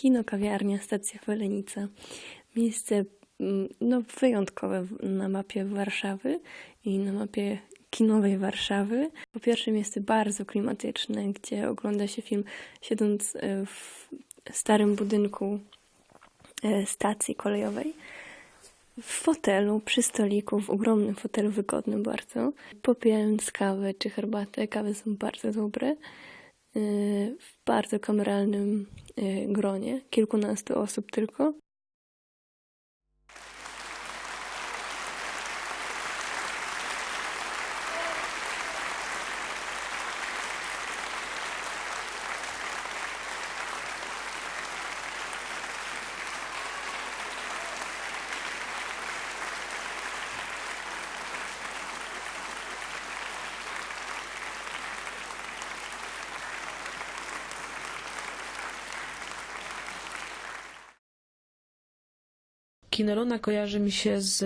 Kino, kawiarnia, stacja Welenica. Miejsce mm, no, wyjątkowe na mapie Warszawy i na mapie kinowej Warszawy. Po pierwsze miejsce bardzo klimatyczne, gdzie ogląda się film siedząc e, w starym budynku e, stacji kolejowej. W fotelu, przy stoliku, w ogromnym fotelu, wygodnym bardzo. Popijając kawę czy herbatę, kawy są bardzo dobre. E, W bardzo kameralnym e, gronie, kilkunastu osób tylko. Kino Luna kojarzy mi się z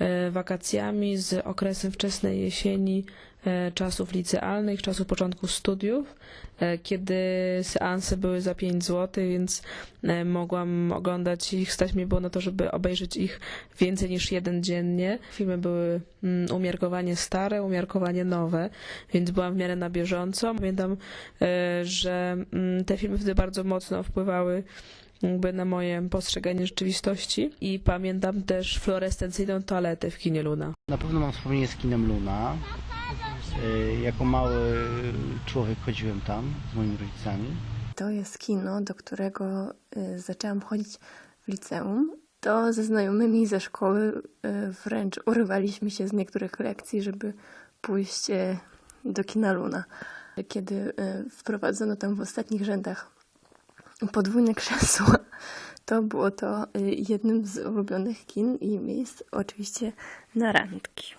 e, wakacjami, z okresem wczesnej jesieni, e, czasów licealnych, czasów początku studiów, e, kiedy seanse były za 5 zł, więc mogłam oglądać ich, stać mi było na to, żeby obejrzeć ich więcej niż jeden dziennie. Filmy były mm, umiarkowanie stare, umiarkowanie nowe, więc byłam w miarę na bieżąco. Pamiętam, że mm, te filmy wtedy bardzo mocno wpływały jakby na moje postrzeganie rzeczywistości i pamiętam też fluorescencyjną toaletę w kinie Luna. Na pewno mam wspomnienie z kinem Luna. Y, Jako mały człowiek chodziłem tam z moimi rodzicami. To jest kino, do którego y, zaczęłam chodzić w liceum. To ze znajomymi ze szkoły y, wręcz urywaliśmy się z niektórych lekcji, żeby pójść do kina Luna. Kiedy wprowadzono tam w ostatnich rzędach podwójne krzesło. To było to y, jednym z ulubionych kin i miejsc, oczywiście na randki.